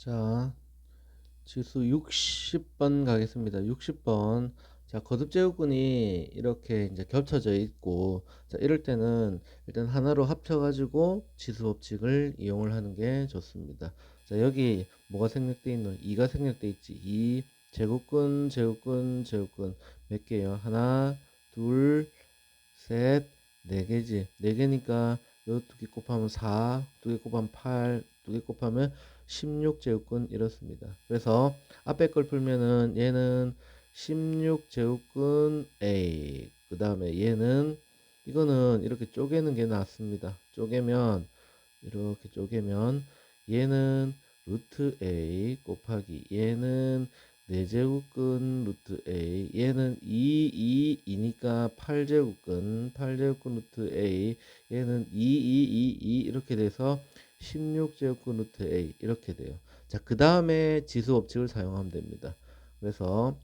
자, 지수 60번 가겠습니다. 60번. 자, 거듭 제곱근이 이렇게 이제 겹쳐져 있고, 자, 이럴 때는 일단 하나로 합쳐가지고 지수 법칙을 이용을 하는 게 좋습니다. 자, 여기 뭐가 생략돼 있노? 2가 생략돼 있지. 2 제곱근, 제곱근, 제곱근 몇 개요? 하나, 둘, 셋, 네 개지. 네 개니까 요 두개 곱하면 4, 두 개 곱하면 8, 두 개 곱하면 16제곱근 이렇습니다. 그래서 앞에 걸 풀면은 얘는 16제곱근 A 그 다음에 얘는 이거는 이렇게 쪼개는 게 낫습니다. 쪼개면 이렇게 쪼개면 얘는 루트 A 곱하기 얘는 4제곱근 루트 A 얘는 2, 2, 2니까 8제곱근 8제곱근 루트 A 얘는 2, 2, 2, 2 이렇게 돼서 16제곱근 루트 A 이렇게 돼요. 자, 그 다음에 지수 법칙을 사용하면 됩니다. 그래서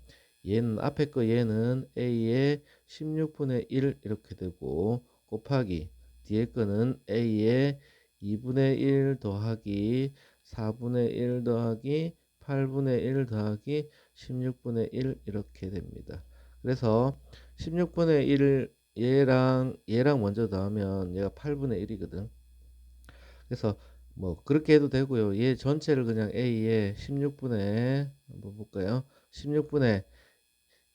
얘는 앞에 거 얘는 A의 16분의 1 이렇게 되고 곱하기 뒤에 거는 A의 2분의 1 더하기 4분의 1 더하기 8분의 1 더하기 16분의 1 이렇게 됩니다. 그래서 16분의 1을 얘랑 얘랑 먼저 더하면 얘가 8분의 1이거든. 그래서 뭐 그렇게 해도 되고요. 얘 전체를 그냥 A의 16분의 한번 볼까요? 16분의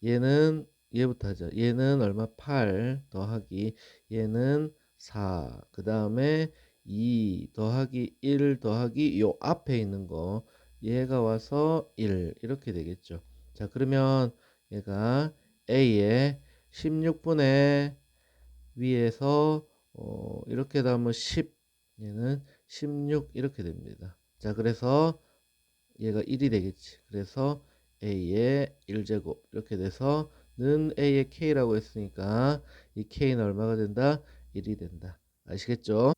얘는 얘부터 하죠. 얘는 얼마? 8 더하기 얘는 4. 그 다음에 2 더하기 1 더하기 요 앞에 있는 거 얘가 와서 1 이렇게 되겠죠. 자 그러면 얘가 A의 16분의 위에서 어, 이렇게 나오면 10 얘는 16 이렇게 됩니다. 자 그래서 얘가 1이 되겠지. 그래서 A의 1제곱 이렇게 돼서 는 A의 K라고 했으니까 이 K는 얼마가 된다? 1이 된다. 아시겠죠?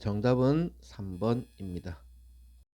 정답은 3번입니다.